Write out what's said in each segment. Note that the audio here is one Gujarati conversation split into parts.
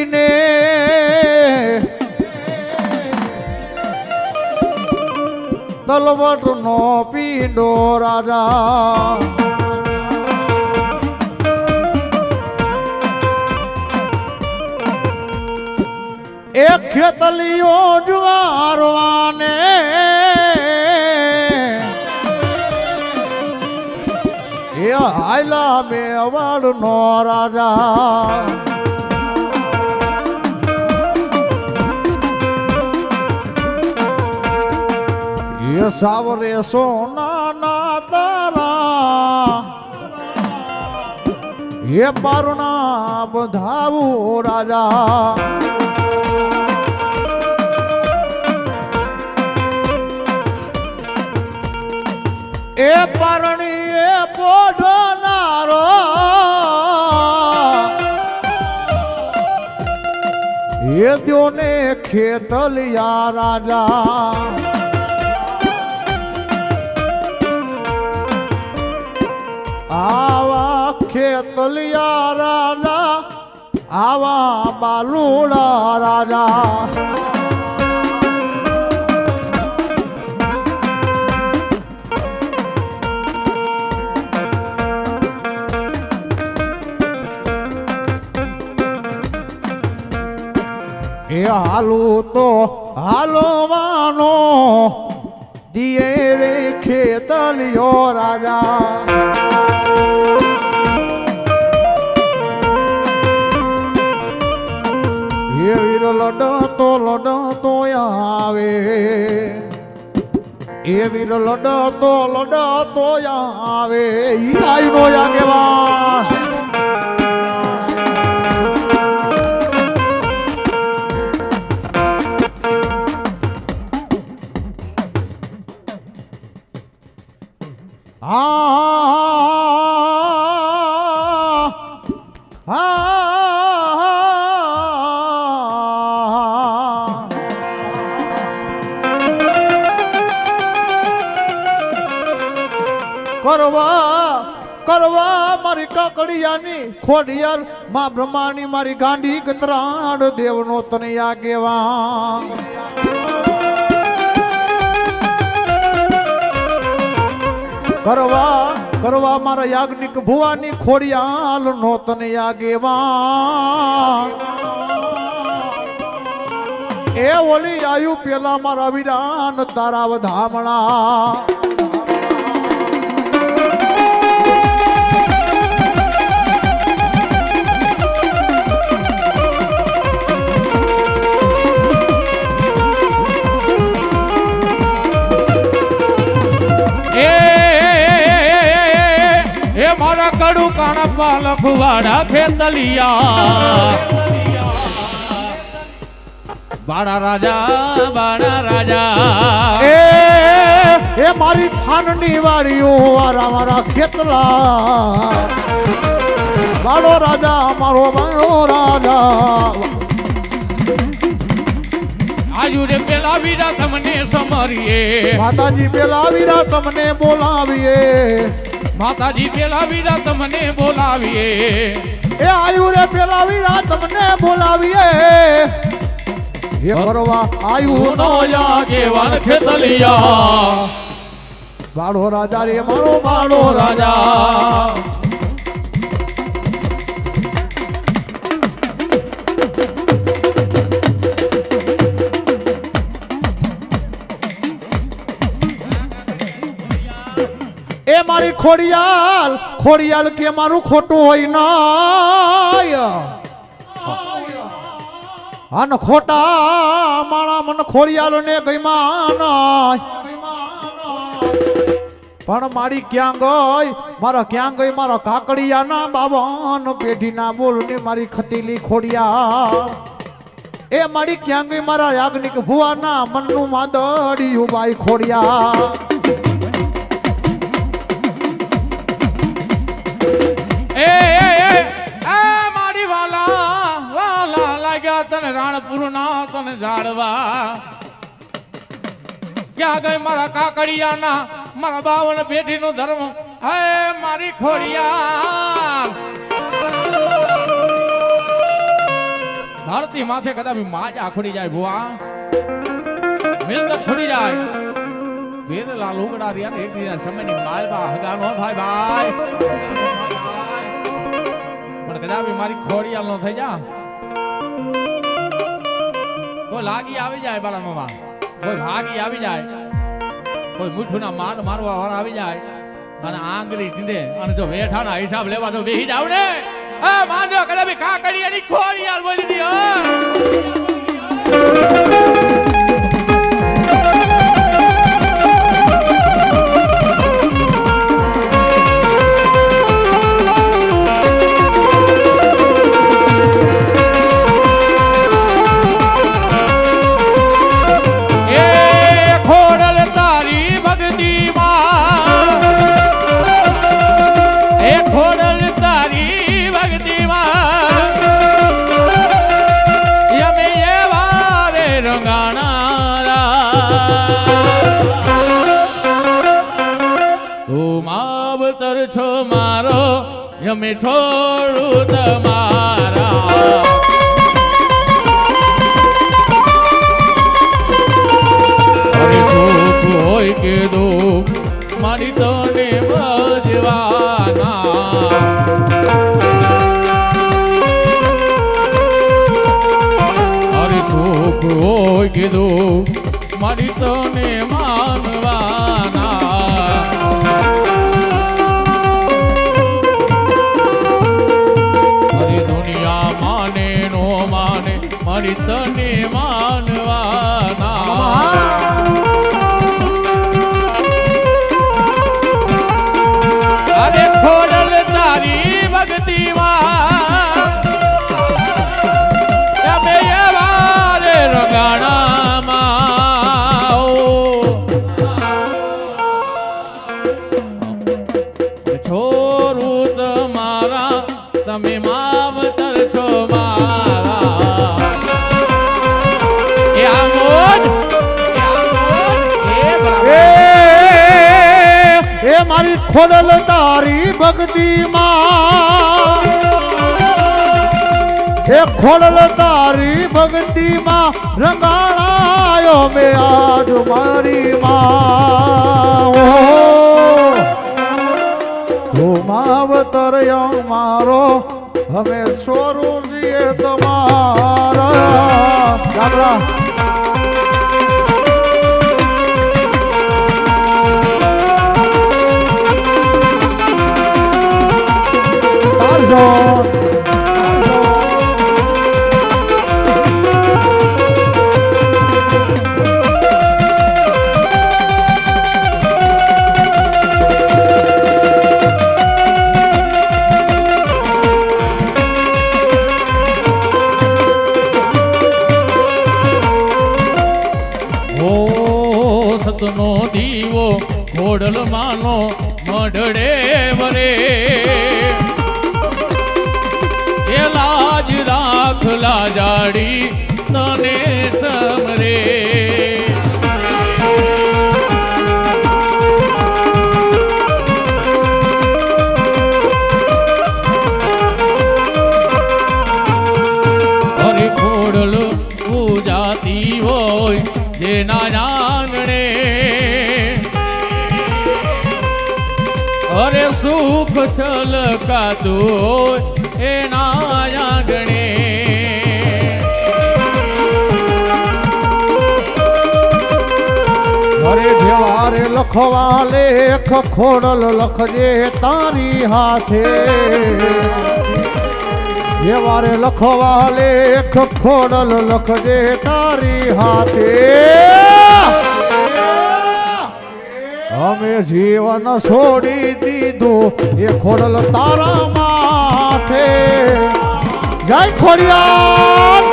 ખીચડીને તલવટ નો પીંડો રાજા. એક ખેતલીઓ જુવારવાને. એ હાયલા મેવાડ નો રાજા. સાવરે સોના ના તારા. હે પારણા, બંધાવું રાજા. એ પરણી એ પોઢનારો એ દ્યોને ખેતલિયા રાજા. આવા ખેતલિયા રાજા આવા બાલુડા રાજા એ હાલું તો હાલવાનો દિયે રે ખેતલિયો રાજા વીર લડતો લડતો આવે એ વીર લડતો લડતો આવે ઈ આઈનો આગેવાન કરવા કરવા મારી કાકડિયાની ખોડિયાલમાં બ્રહ્માની મારી ગાંડી ગતરાડ દેવનો તને આગેવાન કરવા કરવા મારા યાજ્ઞિક ભુવાની ખોડિયાલ નો તને આગેવાન એ ઓલી આયુ પેલા મારા વિરાન તારા વધામણા કડુ કાણપા લખવાડા ખેતલિયા બાણા રાજા બાણા રાજા. એ એ મારી ખાનની વાડીઓ વારા મારા ખેતલા. બાળો રાજા મારો બાળો રાજા. આજુ રે પેલા વીરા તમને સમરીએ. માતાજી પેલા વીરા તમને બોલાવીએ. માતાજી પેલા વીરા તમને બોલાવીએ. એ આયુ રે પેલા વીરા તમને બોલાવીએ. એ ભરવા આયુ નો આગેવાન ખેતલિયા. બાળો રાજા રે મારો બાળો રાજા. એ મારી ખોડિયાલ ખોડિયાલ કે મારું ખોટું હોય ના અન ખોટા માણા મન ખોડિયાલ ને ગઈમાં પણ મારી ક્યાં ગઈ? મારા ક્યાં ગઈ? મારા કાકડિયાના બાવન પેઢીના બોલ ને મારી ખતીલી ખોડિયા એ મારી ક્યાં ગઈ? મારા યાજ્ઞિક ભુવાના મનનું માદડિયું બાઈ ખોડિયા તને રાણપુર ના ક્યાં ગઈ મારા કાકડિયાના, મારા બાવન પેઢી નો ધર્મ? હે મારી ખોડિયા. ધરતી માથે કદાચ માજા ખોડી જાય ભુવા. મિલકત ખોડી જાય. વેરેલા લુગડા રહ્યા ને એકબીજા સમયની માલબા હગા નો થાય ભાઈ. પણ કદાચ મારી ખોડિયાલ નો થઈ જા. લાગી આવી જાય મામા. કોઈ ભાગી આવી જાય. કોઈ મુઠ્ઠું ના માર મારવા વાળા આવી જાય. અને આંગળી ચીંધે અને જો વેઠાના હિસાબ લેવા તો બેહી જાવ ને એ માનજો કદાચ કાકડી એની ખોડિયાલ બોલી દી માવતર છો મારો? યમે છોડું તમારા હોય કે દુઃખ, મારી તને ભજવાના અરે સુખ હોય કે દુઃખ, મારી તને ખોડલ તારી ભક્તિમાં. એ ખોડલ તારી ભક્તિમાં રંગાણાયો મે આજ મારી માં. ઓ માવતર મારો, હવે સોરું છીએ તમારા. સતનો દીવો ઘોડલમાંનો માનો મઢડે વરે. એ લાજ રાખ લાજાડી તને સમરે. અરે ખોડલ છલકાતું એના આંગણે. અરે જેવારે લખવા લેખ ખોડલ લખજે તારી હાથે. જેવારે લખવા લેખ ખોડલ લખજે તારી હાથે. અમે જીવન છોડી દીધું. એ ખોડલ તારા માથે. જય ખોડિયાલ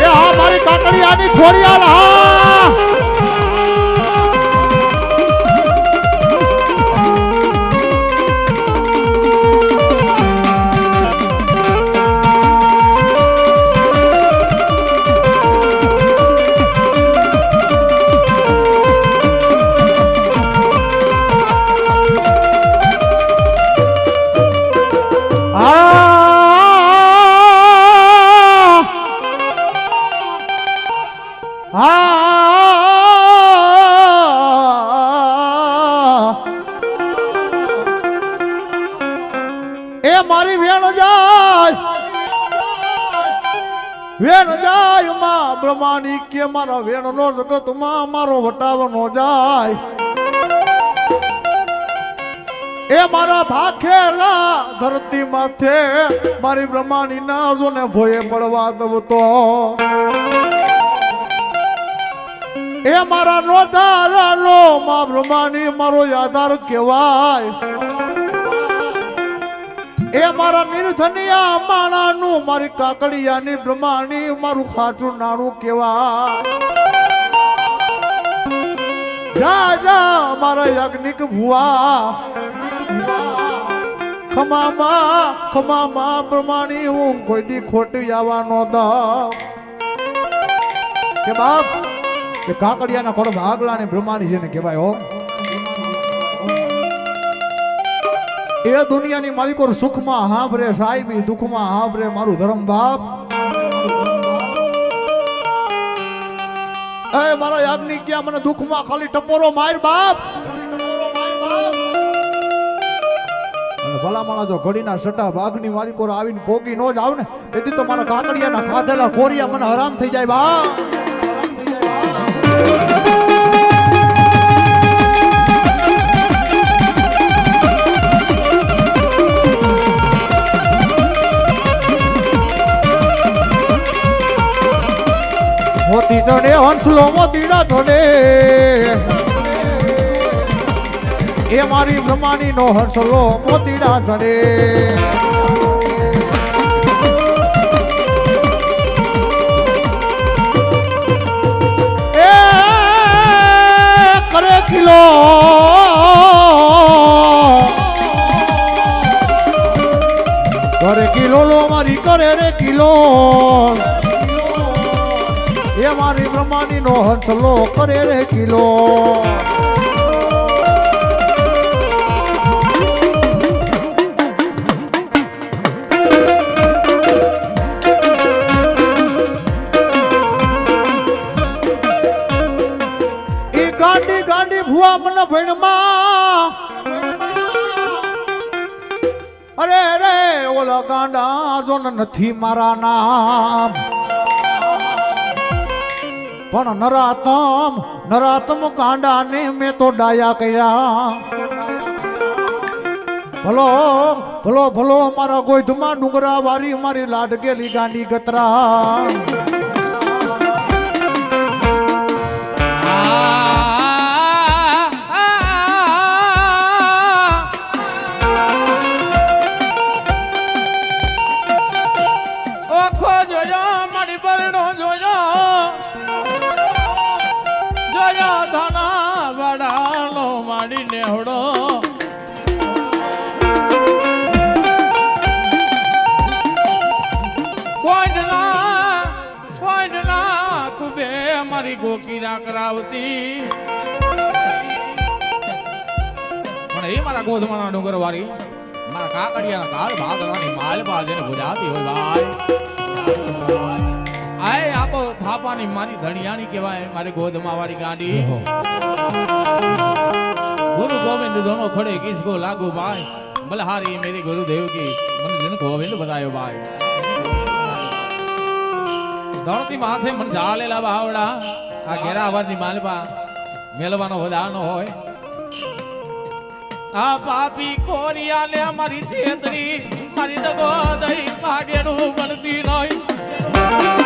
એ હા, મારી કાકડિયાની ખોડિયાલ હા. એ મારી વેણ જાય. વેણ જાય માં બ્રહ્માની કે મારા વેણ નો જગતમાં મારો વટાવ નો જાય. એ મારા ભાખેલા ધરતી માથે મારી બ્રહ્માની નાજો ને ભોયે પડવા દવતો એ મારા નોધારાનો માં બ્રહ્માની મારો આધાર કહેવાય. એ મારા નિર્ધનિયા માણાનું, મારી કાકડિયાની બ્રહ્માણી, મારું ખાચું નાણું કેવા જા જા, મારા યજ્ઞિક ભુવા. ખમામાં ખમામાં બ્રહ્માણી, હું કોઈ દી ખોટી આવવાનો દઉં. કે બાપ કે કાકડિયાના ખોડ ભાગલાની છે જેને કહેવાય હો. એ દુનિયાની માલિકો સુખમાં હાંભરે સાહેબી દુઃખમાં હાંભરે, મારું ધર્મ બાપ. એ, મારા યાજ્ઞિક ક્યાં મને દુઃખમાં ખાલી ટપોરો માર બાપ. અને ભલા માણસ જો ઘડીના સટા ભાગની માલિકો આવીને ભોગી નો જ આવ ને તેથી તો મારા કાકડિયાના ખાધેલા કોરિયા મને હરામ થઈ જાય બા. મોતી ચડે હંસલો મોતીડા ચડે. એ મારી બ્રહ્માની નો હંસલો મોતીડા ચડે. નો હંસલો કરે રે કિલો. ગાંડી ગાંડી ભુવા મને ભણમાં. અરે રે ઓલા ગાંડા જો નથી મારા નામ. પણ નરાતમ નરાતમ કાંડાને મેં તો ડાયા કર્યા. ભલો ભલો ભલો, મારા ગોઈધમાં ડુંગરા વારી મારી લાડગેલી ગાંડી ગતરા. માડી નેહડો કોઈના કોઈના કુબે મારી ગોકીરા કરાવતી પણ એ મારા ગોધમાના ડુંગર વાળી મારા કાકડિયાના કાળ ભાગવાની માલ બાળ જેને બુજાતી હોય ભાઈ. આય આપો થાપાની મારી ધણિયાની કહેવાય, મારી ગોધમાં વાળી ગાંડી ગુરુ ગોવિંદ ધોનો ખડે કિસકો લાગુ ભાઈ. બલહારી મેરી ગુરુદેવ કી. મન જન ગોવિંદ બતાયો ભાઈ. ધણતી માથે મન જાળેલા બાવડા. આ ઘેરા અવાજની માલપા મેલવાનો વધાનો હોય. આ પાપી કોરિયા લે મારી છેતરી. મારી દગો દઈ પાગેડું બનતી નહીં